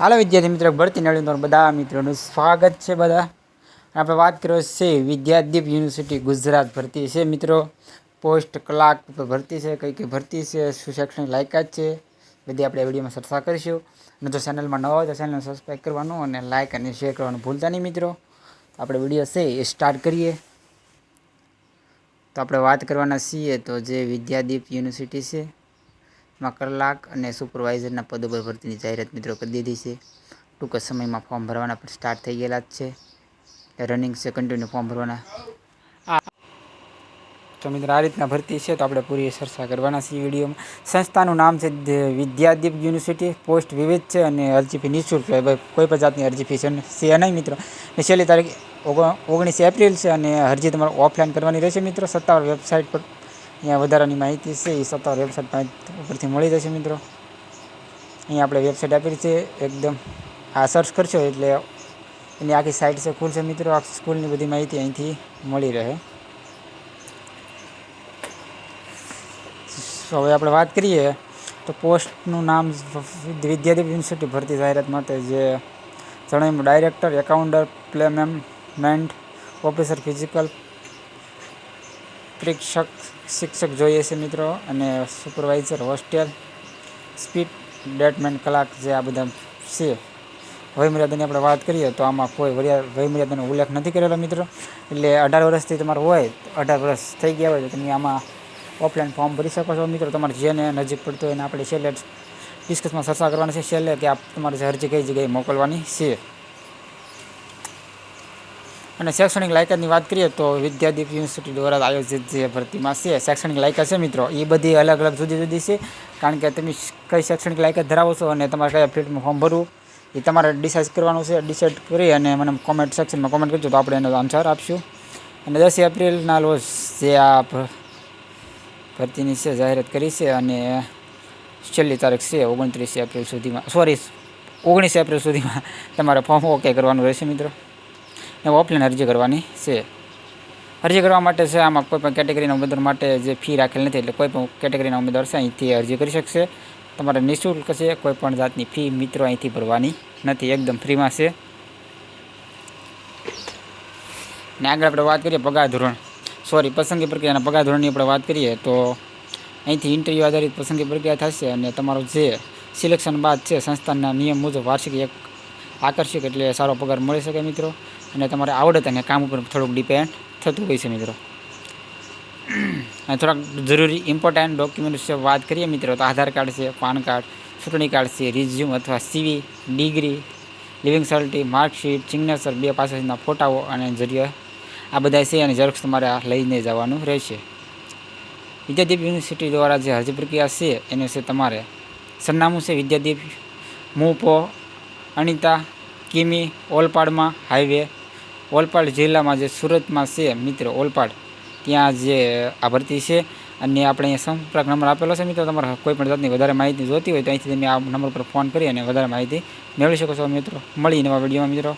હાલો વિદ્યાર્થી મિત્રો, ભરતી નળી તમારા બધા મિત્રોનું સ્વાગત છે બધા. આપણે વાત કરીએ છે વિદ્યાદીપ યુનિવર્સિટી ગુજરાત ભરતી છે મિત્રો, પોસ્ટ કલાક ભરતી છે, કઈ કઈ ભરતી છે, શું શૈક્ષણિક લાયકાત છે, બધી આપણે વિડીયોમાં ચર્ચા કરીશું. અને જો ચેનલમાં નવા હોય તો ચેનલને સબસ્ક્રાઈબ કરવાનું અને લાઇક અને શેર કરવાનું ભૂલતા નહીં મિત્રો. આપણે વીડિયો છે એ સ્ટાર્ટ કરીએ. તો આપણે વાત કરવાના છીએ તો જે વિદ્યાદીપ યુનિવર્સિટી છે માં કલાક અને સુપરવાઇઝરના પદો પર ભરતીની જાહેરાત મિત્રો કરી દીધી છે. ટૂંક સમયમાં ફોર્મ ભરવાના પણ સ્ટાર્ટ થઈ ગયેલા જ છે. રનિંગ છે કન્ટિન્યુ ફોર્મ ભરવાના. તો મિત્રો આ રીતના ભરતી છે તો આપણે પૂરી ચર્ચા કરવાના છીએ વિડીયોમાં. સંસ્થાનું નામ છે વિદ્યાદીપ યુનિવર્સિટી. પોસ્ટ વિવિધ છે અને અરજી ફી નિઃશુલ્ક છે. કોઈ પણ જાતની અરજી ફી છે નહીં મિત્રો. છેલ્લી તારીખ ઓગ- ઓગણીસ એપ્રિલ છે અને અરજી તમારે ઓફલાઈન કરવાની રહેશે મિત્રો. સત્તાવાર વેબસાઇટ પર અહીંયા વધારાની માહિતી છે, એ સત્તાવાર વેબસાઇટ ઉપરથી મળી જશે મિત્રો. અહીંયા આપણે વેબસાઇટ આપેલી છે, એકદમ. આ સર્ચ કરશો એટલે એની આખી સાઇટ છે, ખુલશે મિત્રો. આ સ્કૂલની બધી માહિતી અહીંથી મળી રહે. તો હવે આપણે વાત કરીએ તો પોસ્ટનું નામ વિદ્યાદીપ યુનિવર્સિટી ભરતી જાહેરાત માટે જે જણાવ્યું ડાયરેક્ટર એકાઉન્ટર પ્લેમેન્ટ ઓફિસર ફિઝિકલ પરીક્ષક શિક્ષક જોઈએ છે મિત્રો અને સુપરવાઇઝર, હોસ્ટેલ, સ્પીડ ડેટમેન્ટ કલાક જે આ બધા છે. વયમર્યાદાની આપણે વાત કરીએ તો આમાં કોઈ વયમર્યાદાનો ઉલ્લેખ નથી કરેલો મિત્રો. એટલે અઢાર વર્ષથી તમારું હોય, અઢાર વર્ષ થઈ ગયા હોય તો તમે આમાં ઓફલાઈન ફોર્મ ભરી શકો છો મિત્રો. તમારે જેને નજીક પડતું હોય એને આપણે છેલ્લે ડિસ્કસમાં ચર્ચા કરવાની છે. છેલ્લે કે આ તમારે અરજી કઈ જગ્યાએ મોકલવાની છે. અને શૈક્ષણિક લાયકાતની વાત કરીએ તો વિદ્યાદીપ યુનિવર્સિટી દ્વારા આયોજિત જે ભરતીમાં છે, શૈક્ષણિક લાયકાત છે મિત્રો, એ બધી અલગ અલગ જુદી જુદી છે. કારણ કે તમે કઈ શૈક્ષણિક લાયકાત ધરાવો છો અને તમારે કયા ફિલ્ડમાં ફોર્મ ભરવું, એ તમારે ડિસાઇડ કરવાનું છે. ડિસાઇડ કરી અને મને કોમેન્ટ સેક્શનમાં કોમેન્ટ કરજો તો આપણે એનો આન્સર આપશું. અને દસ એપ્રિલના રોજ જે આ ભરતીની છે, જાહેરાત કરી છે અને છેલ્લી તારીખ છે, ઓગણત્રીસ એપ્રિલ સુધીમાં, સોરી, ઓગણીસ એપ્રિલ સુધીમાં તમારે ફોર્મ ઓકે કરવાનું રહેશે મિત્રો. ઓફલાઈન અરજી કરવાની છે. અરજી કરવા માટે છે, આમાં કોઈ પણ કેટેગરીના ઉમેદવાર માટે જે ફી રાખેલ નથી, એટલે કોઈ પણ કેટેગરીના ઉમેદવાર છે, અહીંથી અરજી કરી શકશે. તમારે નિઃશુલ્ક છે, કોઈ પણ જાતની ફી મિત્રો અહીંથી ભરવાની નથી, એકદમ ફ્રીમાં છે. ને આગળ આપણે વાત કરીએ પગાર ધોરણ. સોરી પસંદગી પ્રક્રિયાના પગાર ધોરણની આપણે વાત કરીએ, તો અહીંથી ઇન્ટરવ્યૂ આધારિત પસંદગી પ્રક્રિયા થશે અને તમારું જે સિલેક્શન બાદ છે, સંસ્થાના નિયમ મુજબ વાર્ષિક એક આકર્ષક એટલે સારો પગાર મળી શકે મિત્રો. અને તમારે આવડત અને કામ ઉપર થોડુંક ડિપેન્ડ થતું હોય છે મિત્રો. અને થોડાક જરૂરી ઇમ્પોર્ટન્ટ ડોક્યુમેન્ટ વિશે વાત કરીએ મિત્રો, તો આધાર કાર્ડ છે, પાન કાર્ડ, ચૂંટણી કાર્ડ છે રિઝ્યુમ અથવા CV degree leaving cert marksheet signature બે પાસેના ફોટાઓ અને જરિયા આ બધા છે અને ઝેરોક્ષ તમારે લઈને જવાનું રહેશે. વિદ્યાદીપ યુનિવર્સિટી દ્વારા જે અરજી પ્રક્રિયા છે, એને છે તમારે. સરનામું છે વિદ્યાદીપ મુપો, અનિતા, કિમી, ઓલપાડમાં, હાઈવે ઓલપાડ જિલ્લામાં જે સુરતમાં છે, મિત્રો ઓલપાડ, ત્યાં જે આ ભરતી છે અને આપણે સંપર્ક નંબર આપેલો છે મિત્રો, તમારે કોઈ પણ જાતની વધારે માહિતી જોતી હોય તો અહીંથી તમે આ નંબર પર ફોન કરી અને વધારે માહિતી મેળવી શકો છો મિત્રો. મળી નવા વિડીયોમાં મિત્રો.